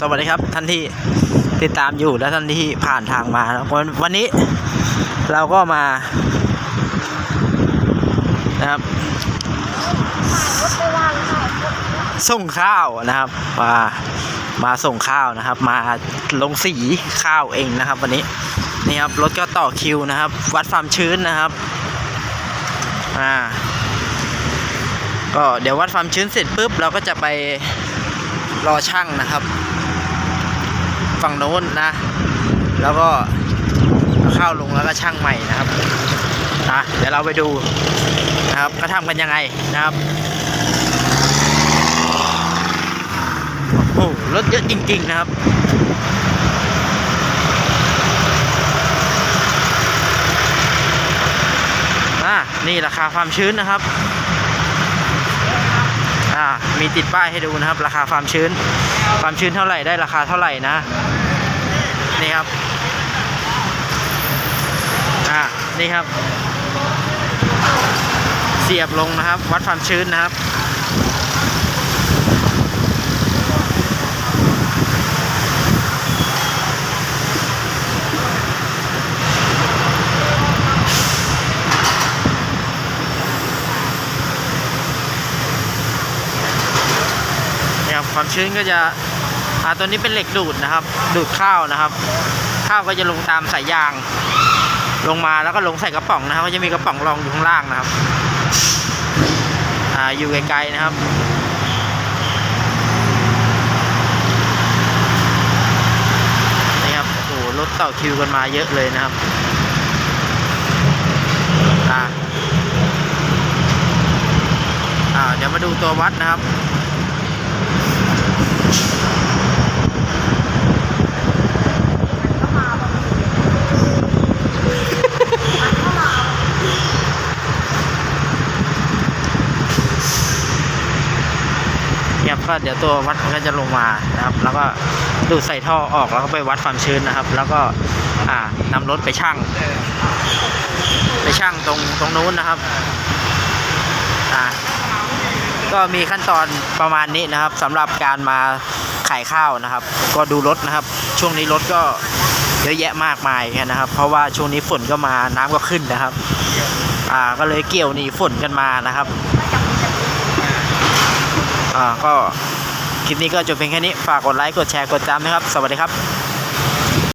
สวัสดีครับท่านที่ติดตามอยู่และท่านที่ผ่านทางมาแล้ววันวันนี้เราก็มานะครับ ส่งข้าวนะครับมามาส่งข้าวนะครับ มาลงสีข้าวเองนะครับ วันนี้นี่ครับรถก็ต่อคิวนะครับ วัดความชื้นนะครับอ่าก็เดี๋ยววัดความชื้นเสร็จปุ๊บเราก็จะไปรอช่างนะครับ ฝั่งโน้นนะ แล้วก็เข้าลงแล้วก็ช่างใหม่นะครับอะเดี๋ยวเราไปดูนะครับก็ทำกันยังไงนะครับโอ้โหรถเยอะจริง ๆ นะครับอ่านี่ราคาความชื้นนะครับ อ่ามีติดป้ายให้ดูนะครับ ราคาความชื้น ความชื้นเท่าไหร่ได้ราคาเท่าไหร่นะ นี่ครับอ่านี่ครับ เสียบลงนะครับ วัดความชื้นนะครับ ความชื้นก็จะอ่าตัวนี้เป็นเหล็กดูดนะครับ ดูดข้าวนะครับ ข้าวก็จะลงตามสายยาง ลงมาแล้วก็ลงใส่กระป๋องนะครับก็จะมีกระป๋องรองอยู่ข้างล่างนะครับอ่าอยู่ไกลๆนะครับนี่ครับโอ้โหรถต่อคิวกันมาเยอะเลยนะครับอ่าอ่าเดี๋ยวมาดูตัววัดนะครับ เนี่ยก็เดี๋ยวตัววัดมันก็จะลงมานะครับ แล้วก็ดูดใส่ท่อออกแล้วก็ไปวัดความชื้นนะครับ แล้วก็อ่านำรถไปชั่งไปชั่งตรงตรงนู้นนะครับอ่าก็มีขั้นตอนประมาณนี้นะครับสำหรับการมาขายข้าวนะครับ ก็ดูรถนะครับ ช่วงนี้รถก็เยอะแยะมากมายนะครับ เพราะว่าช่วงนี้ฝนก็มาน้ำก็ขึ้นนะครับ อ่าก็เลยเกี่ยวหนีฝนกันมานะครับ ก็คลิปนี้ก็จบเพียงแค่นี้ ฝากกดไลค์ กดแชร์ กดติดตามนะครับ สวัสดีครับ